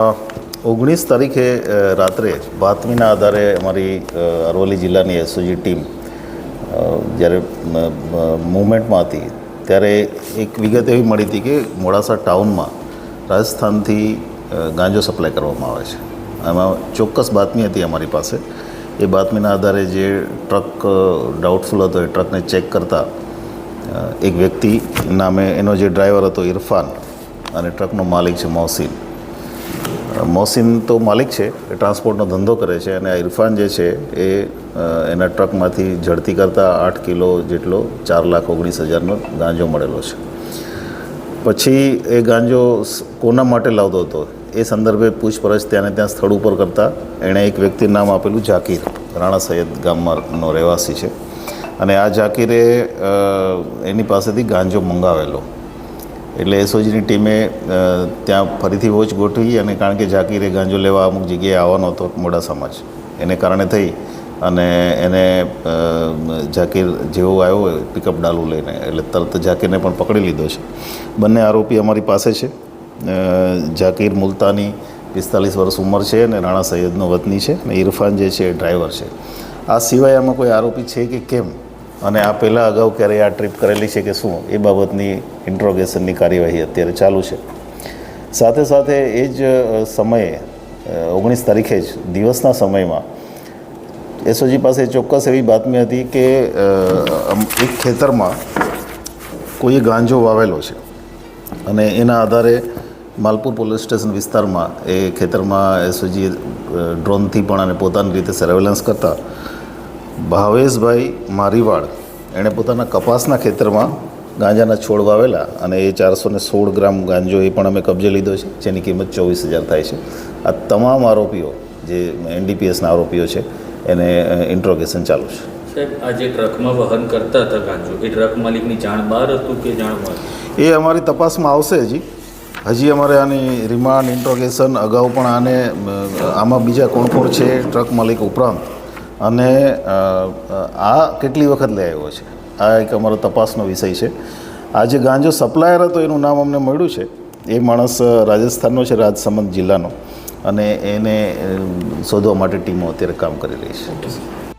ઓગણીસ તારીખે રાત્રે બાતમીના આધારે અમારી અરવલ્લી જિલ્લાની એસઓજી ટીમ જ્યારે મુવમેન્ટમાં હતી, ત્યારે એક વિગત એવી મળી હતી કે મોડાસા ટાઉનમાં રાજસ્થાનથી ગાંજો સપ્લાય કરવામાં આવે છે. એમાં ચોક્કસ બાતમી હતી અમારી પાસે. એ બાતમીના આધારે જે ટ્રક ડાઉટફુલ હતો, એ ટ્રકને ચેક કરતા એક વ્યક્તિ નામે, એનો જે ડ્રાઈવર હતો ઇરફાન, અને ટ્રકનો માલિક છે મોહસિન. મોહસિન તો માલિક છે, એ ટ્રાન્સપોર્ટનો ધંધો કરે છે અને આ ઇરફાન જે છે, એ એના ટ્રકમાંથી ઝડતી કરતાં આઠ કિલો જેટલો ચાર લાખ ઓગણીસ હજારનો ગાંજો મળેલો છે. પછી એ ગાંજો કોના માટે લાવતો હતો? એ સંદર્ભે પૂછપરછ ત્યાંને ત્યાં સ્થળ ઉપર કરતાં એણે એક વ્યક્તિનું નામ આપેલું ઝાકીર રાણા સૈયદ ગામમાંનો રહેવાસી છે. અને આ ઝાકીરે એની પાસેથી ગાંજો મંગાવેલો. એટલે એસઓજીની ટીમે ત્યાં ફરીથી વોચ ગોઠવી અને કારણ કે ઝાકીરે ગાંજો લેવા અમુક જગ્યાએ આવવાનો હતો મોડાસામાં જ એને કારણે થઈ અને એને ઝાકીર જેવો આવ્યો હોય પિકઅપ ડાલું લઈને. એટલે તરત ઝાકીરને પણ પકડી લીધો છે. બંને આરોપી અમારી પાસે છે. ઝાકીર મુલતાની પિસ્તાલીસ વર્ષ ઉંમર છે અને રાણા સૈયદનો વતની છે અને ઇરફાન જે છે એ ડ્રાઈવર છે. આ સિવાય આમાં કોઈ આરોપી છે કે કેમ? અને આ પહેલાં અગાઉ ક્યારેય આ ટ્રીપ કરેલી છે કે શું, એ બાબતની ઇન્ટ્રોગેશનની કાર્યવાહી અત્યારે ચાલુ છે. સાથે સાથે એ જ સમયે ઓગણીસ તારીખે જ, દિવસના સમયમાં, એસઓજી પાસે ચોક્કસ એવી બાતમી હતી કે એક ખેતરમાં કોઈએ ગાંજો વાવેલો છે. અને એના આધારે માલપુર પોલીસ સ્ટેશન વિસ્તારમાં એ ખેતરમાં એસઓજી ડ્રોનથી પણ અને પોતાની રીતે સર્વેલન્સ કરતા ભાવેશભાઈ મારીવાડ એણે પોતાના કપાસના ખેતરમાં ગાંજાના છોડ વાવેલા અને એ ચારસો ને સોળ ગ્રામ ગાંજો એ પણ અમે કબજે લીધો છે જેની કિંમત ચોવીસ હજાર થાય છે. આ તમામ આરોપીઓ જે એનડીપીએસના આરોપીઓ છે એને ઇન્ટ્રોગેશન ચાલુ છે. સાહેબ આ જે ટ્રકમાં વહન કરતા હતા ગાંજો એ ટ્રક માલિકની જાણ બહાર હતું કે જાણ બહાર? એ અમારી તપાસમાં આવશે હજી. હજી અમારે આની રિમાન્ડ ઇન્ટ્રોગેશન અગાઉ પણ આને આમાં બીજા કોણ કોણ છે ટ્રક માલિક ઉપરાંત અને આ કેટલી વખત લઈ આવ્યો છે? આ એક અમારો તપાસનો વિષય છે. આ જે ગાંજો સપ્લાયર હતો, એનું નામ અમને મળ્યું છે. એ માણસ રાજસ્થાનનો છે, રાજસમંદ જિલ્લાનો. અને એને શોધવા માટે ટીમો અત્યારે કામ કરી રહી છે.